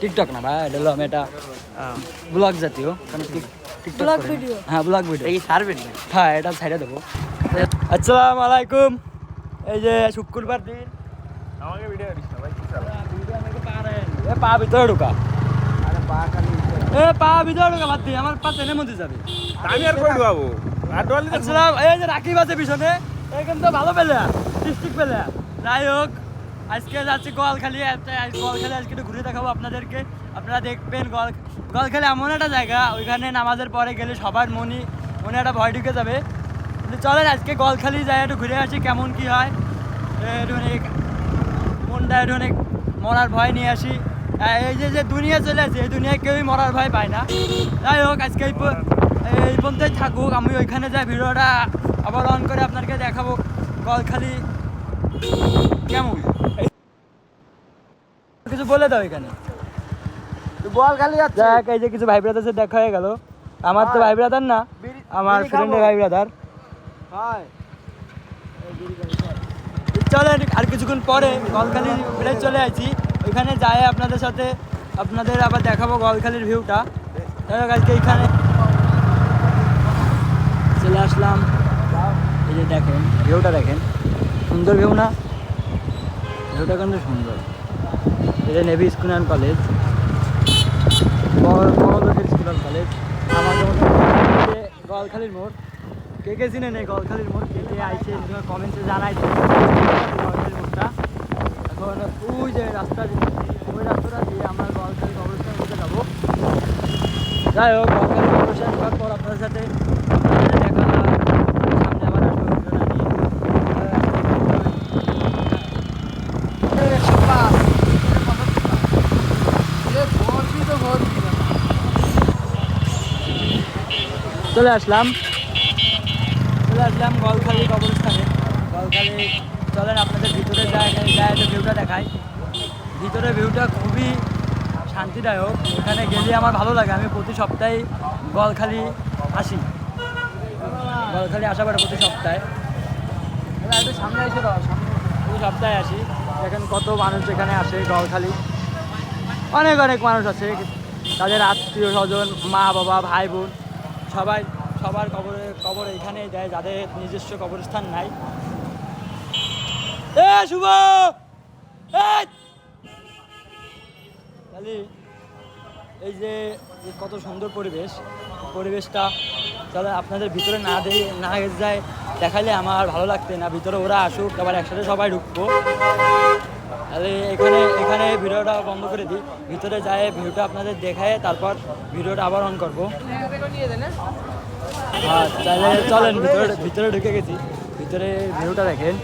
TikTok না ভাই এটা হলো আমি এটা ব্লগ জাতীয়। কারণ টিকটক video? হ্যাঁ ব্লগ ভিডিও এই সার্ভেন্ট হ্যাঁ এটা সাইডে দেবো। আসসালামু আলাইকুম। এই যে শুক্রবার দিন। আমাকে ভিডিও করিস না ভাই এ পা ভিতরে ঢোকা। এ পা ভিতরে ঢোকা বাদ দিয়ে আমার পা ট্রেনের মধ্যে যাবে। আমি আর কই ঢুকাবো? আসসালাম এই যে রাকিব আছে পিছনে। ভালো পেলে ডিস্ট্রিক্ট পেলে যাই হোক আজকে যাচ্ছি গোয়ালখালি গোয়ালখালি আজকে একটু ঘুরে দেখাবো আপনাদেরকে। আপনারা দেখবেন গোয়াল গোয়ালখালি এমন একটা জায়গা, ওইখানে নামাজের পরে গেলে সবার মনে মনে একটা ভয় ঢুকে যাবে। কিন্তু চলেন আজকে গোয়ালখালি যাই, একটু ঘুরে আসি কেমন কি হয়। অনেক মনটা একটু অনেক মরার ভয় নিয়ে আসি। এই যে যে দুনিয়া চলে আছে এই দুনিয়ায় কেউই মরার ভয় পায় না। যাই হোক, আজকে এই পর্যন্তই থাকুক, আমি ওইখানে যাই, ভিডিওটা আবার অন করে আপনাকে দেখাবো গলখালি কেমন। কিছু বলে দাও এখানে। বল খালি যাচ্ছে দেখ এই যে কিছু ভাই ব্রাদার দেখা হয়ে গেল। আমার তো ভাই ব্রাদার না আমার ফ্রেন্ডের ভাই ব্রাদার চলেন আর কিছুক্ষণ পরে গলখালি ফিরে চলে আসি। ওইখানে যাই আপনাদের সাথে। আপনাদের আবার দেখাবো গলখালির ভিউটা হোক আজকে এইখানে। চলে আসলাম। এই যে দেখেন ভিউটা দেখেন। সুন্দর ভিউ না? ভিউটা কিন্তু সুন্দর। এটা নেভি স্কুল অ্যান্ড কলেজ বড়দের স্কুল অ্যান্ড কলেজ আমাদের মতো গলখালির মোড়। কে কে চিনেন এই গলখালির মোড়? কে কে আইছে কমেন্টে জানাই গলখালির মোড়টা। এখন ওই যে রাস্তা দিয়ে- ওই রাস্তাটা দিয়ে আমরা গলখালি কবরস্থানের দিকে যাব। যাই হোক গলখালি কবরস্থান যাওয়ার পর আপনাদের সাথে আপনাদের দেখা সামনে আবার আসব ভিডিওটা নিয়ে। চলে আসলাম। চলে আসলাম গলখালি কবরস্থানে। গলখালি চলেন আপনাদের ভিতরে যায় একটা ভিউটা দেখাই। ভিতরে ভিউটা খুবই শান্তিদায়ক। এখানে গেলে আমার ভালো লাগে। আমি প্রতি সপ্তাহে গলখালি আসি। গলখালি আসা পারে প্রতি সপ্তাহে। একটু সামনে এসে প্রতি সপ্তাহে আসি। দেখেন কত মানুষ এখানে আসে গলখালি অনেক অনেক মানুষ আছে। তাদের আত্মীয় স্বজন মা বাবা ভাই বোন সবাই, সবার কবরে, কবর এখানেই দেয়, যাদের নিজস্ব কবরস্থান নাই। শুভ! তাহলে এই যে কত সুন্দর পরিবেশ, পরিবেশটা তাহলে আপনাদের ভিতরে না দিয়ে না যায় দেখালে আমার ভালো লাগতে না। ভিতরে ওরা আসুক, আবার একসাথে সবাই ঢুকবো। তাহলে এখানে এখানে ভিডিওটা বন্ধ করে দিই। ভিতরে যায় ভিডিওটা আপনাদের দেখায় তারপর ভিডিওটা আবার অন করব। হ্যাঁ তাহলে চলেন, ভিতরে ভিতরে ঢুকে গেছি। ভিতরে ভিউটা দেখেন।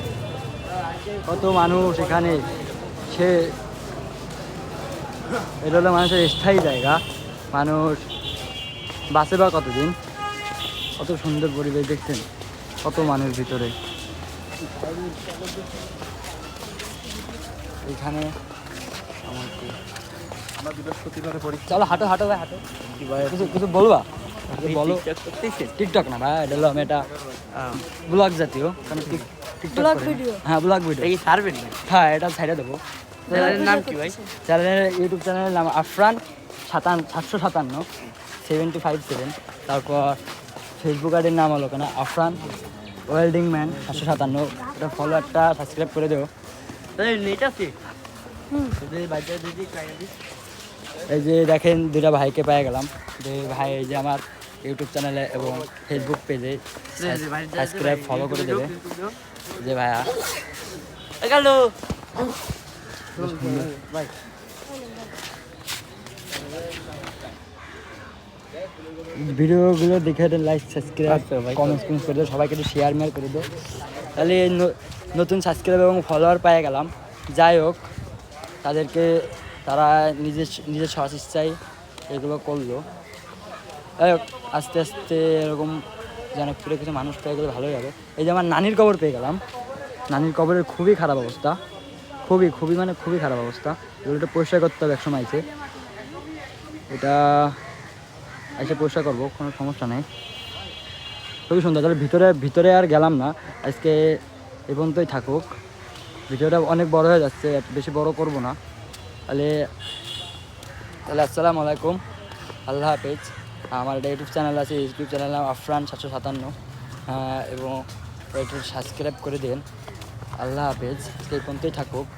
কত মানুষ এখানে। সে, এটা হলো মানুষের স্থায়ী জায়গা। মানুষ বাসে বা কতদিন? কত সুন্দর পরিবেশ দেখছেন। কত মানুষ ভিতরে। এখানে আমরা বৃহস্পতিবারে পড়ি চলো হাঁটো হাঁটো ভাই হাঁটো। কিছু কিছু বলবা? বলো। টিকটক না ভাই এটা আমি এটা ব্লগ জাতীয়। কারণ টিক- টিকটক? হ্যাঁ ব্লগ ভিডিও এই সার্ভেন্ট না হ্যাঁ এটা সাইডে দেবো। চ্যানেলের নাম কি ভাই? চ্যানেলের ইউটিউব চ্যানেলের নাম আফরান সাতান সাতশো সাতান্ন সেভেন্টি ফাইভ সেভেন তারপর ফেসবুক আইডির নাম হলো কেন? আফরান ওয়েল্ডিং ম্যান সাতশো সাতান্ন। এটা ফলোয়ারটা সাবস্ক্রাইব করে দেবো। এই যে দেখেন দুটা ভাইকে পেয়ে গেলাম। যে ভাই এই যে আমার ইউটিউব চ্যানেলে এবং ফেসবুক পেজে সাবস্ক্রাইব ফলো করে দেবে। যে ভাইয়া। গেল। ভাই। ভিডিওগুলো দেখে দেন লাইক সাবস্ক্রাইব। কমেন্টস কমেন্টস করে দেবো সবাইকে একটু শেয়ার মেয়ার করে দেবো তাহলে নতুন সাবস্ক্রাইব এবং ফলোয়ার পেয়ে গেলাম। যাই হোক, তাদেরকে তারা নিজের নিজের সহজ ইচ্ছায় এগুলো করল। যাই হোক, আস্তে আস্তে এরকম জনপ্রিয় কিছু মানুষ পেয়ে গেলে ভালোই হবে। এই যে আমার নানির কবর পেয়ে গেলাম। নানির কবরের খুবই খারাপ অবস্থা। খুবই খুবই মানে খুবই খারাপ অবস্থা। এগুলো পরিষ্কার করতে হবে একসময় এসে এটা এসে পরিষ্কার করব, কোনো সমস্যা নেই। খুবই সুন্দর। তাহলে ভিতরে ভিতরে আর গেলাম না। আজকে এ পর্যন্তই থাকুক। ভিডিওটা অনেক বড় হয়ে যাচ্ছে, বেশি বড় করব না। তাহলে তাহলে আসসালামু আলাইকুম। আল্লাহ হাফেজ। আমার একটা ইউটিউব চ্যানেল আছে ইউটিউব চ্যানেল নাম আফরান সাতশো সাতান্ন। এবং একটু সাবস্ক্রাইব করে দিন। আল্লাহ হাফেজ। এই পর্যন্তই থাকুক।